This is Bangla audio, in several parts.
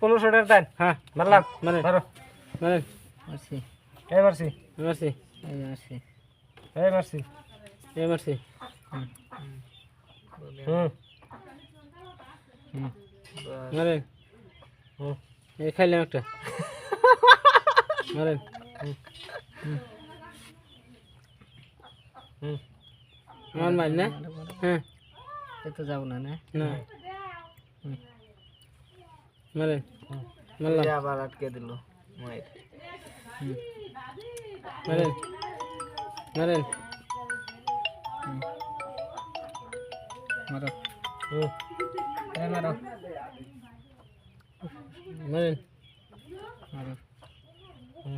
পনেরোশো টাকা দেন। হ্যাঁ মারলাম। মানে মারো মানে মারছি। এই মারছি। মারছি। এই মারছি। এই মারছি। এ মারছি। হুম। হুম। মারেন হুম। এই খাইলাম একটা। মারেন হুম। আমার মার না? হ্যাঁ। তো যাব না না না মারেন মারলাম আবার আটকে দিল মায়ের মারেন মারেন মারো হুম এই মারো মারেন মারো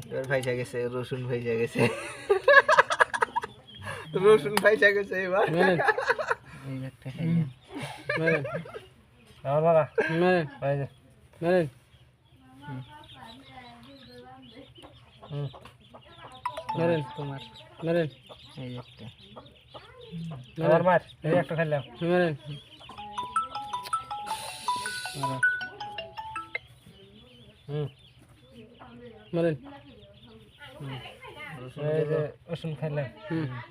এবার ভাইসা গেছে রসুন ভাইসা গেছে রসুন ভাইসা গেছে এবার মারেন এই যে একটা খাইলাম মারেন আমার মারা মারেন যে। মারেন হুম। তোমার। মারেন এই যে একটা আমার মার। এই একটা মারেন হুম। মারেন রসুন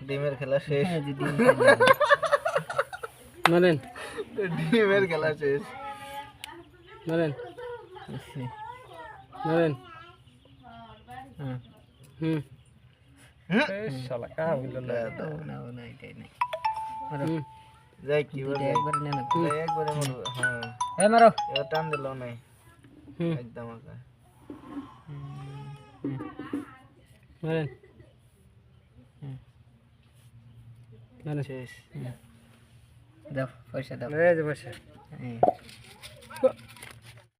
ডিমের খেলা শেষ। ডিম খাইলাম। মারেন। ডিমের খেলা শেষ। মারেন। মারেন। হুম। একদম মারেন। শেষ। দাও পয়সা দাও। এই যে পয়সা। হ্যাঁ।